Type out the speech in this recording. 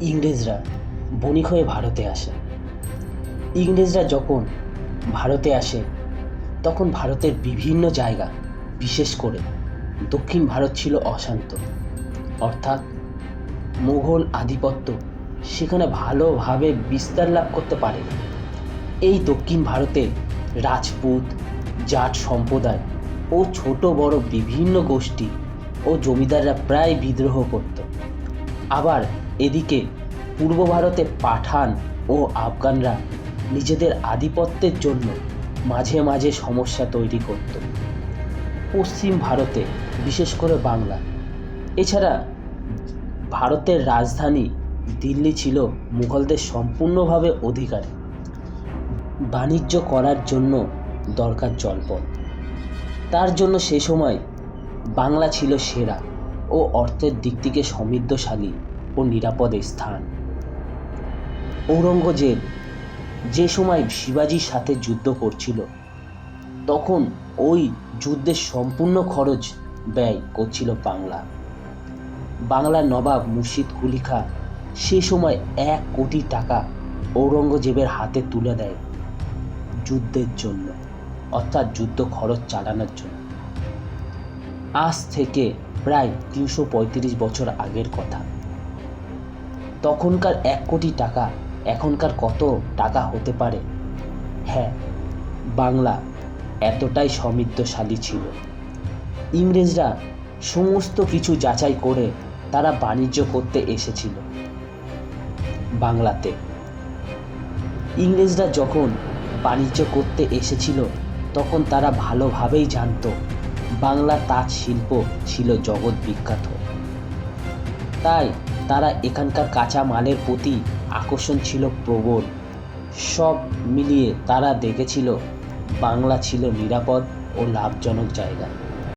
ইংরেজরা বণিক হয়ে ভারতে আসে। ইংরেজরা যখন ভারতে আসে, তখন ভারতের বিভিন্ন জায়গা, বিশেষ করে দক্ষিণ ভারত ছিল অশান্ত। অর্থাৎ মুঘল আধিপত্য সেখানে ভালোভাবে বিস্তার লাভ করতে পারে। এই দক্ষিণ ভারতে রাজপুত, জাট সম্প্রদায় ও ছোট বড় বিভিন্ন গোষ্ঠী ও জমিদাররা প্রায় বিদ্রোহ করত। আবার এদিকে পূর্ব ভারতে পাঠান ও আফগানরা নিজেদের আধিপত্যের জন্য মাঝে মাঝে সমস্যা তৈরি করত। পশ্চিম ভারতে, বিশেষ করে বাংলা। এছাড়া ভারতের রাজধানী দিল্লি ছিল মুঘলদের সম্পূর্ণভাবে অধিকারে। বাণিজ্য করার জন্য দরকার জলপথ। তার জন্য সে সময় বাংলা ছিল সেরা। ও অর্থের দিক থেকে সমৃদ্ধশালী ও নিরাপদ স্থান। ঔরঙ্গজেব যে সময় শিবাজির সাথে যুদ্ধ করছিল, তখন ওই যুদ্ধের সম্পূর্ণ খরচ ব্যয় করছিল বাংলা। বাংলার নবাব মুর্শিদ কুলি খাঁ সে সময় এক কোটি টাকা ঔরঙ্গজেবের হাতে তুলে দেয় যুদ্ধের জন্য, অর্থাৎ যুদ্ধ খরচ চালানোর জন্য। আজ থেকে প্রায় তিনশো পঁয়ত্রিশ বছর আগের কথা। তখনকার এক কোটি টাকা এখনকার কত টাকা হতে পারে? হ্যাঁ বাংলা এতটাই সমৃদ্ধশালী ছিল। ইংরেজরা সমস্ত কিছু যাচাই করে তারা বাণিজ্য করতে এসেছিল বাংলাতে। ইংরেজরা যখন বাণিজ্য করতে এসেছিল, তখন তারা ভালোভাবেই জানতো বাংলা তাঁত শিল্প ছিল জগৎ বিখ্যাত। তাই তারা এখানকার কাঁচা মালের প্রতি আকর্ষণ ছিল প্রবল। সব মিলিয়ে তারা দেখেছিল বাংলা ছিল নিরাপদ ও লাভজনক জায়গা।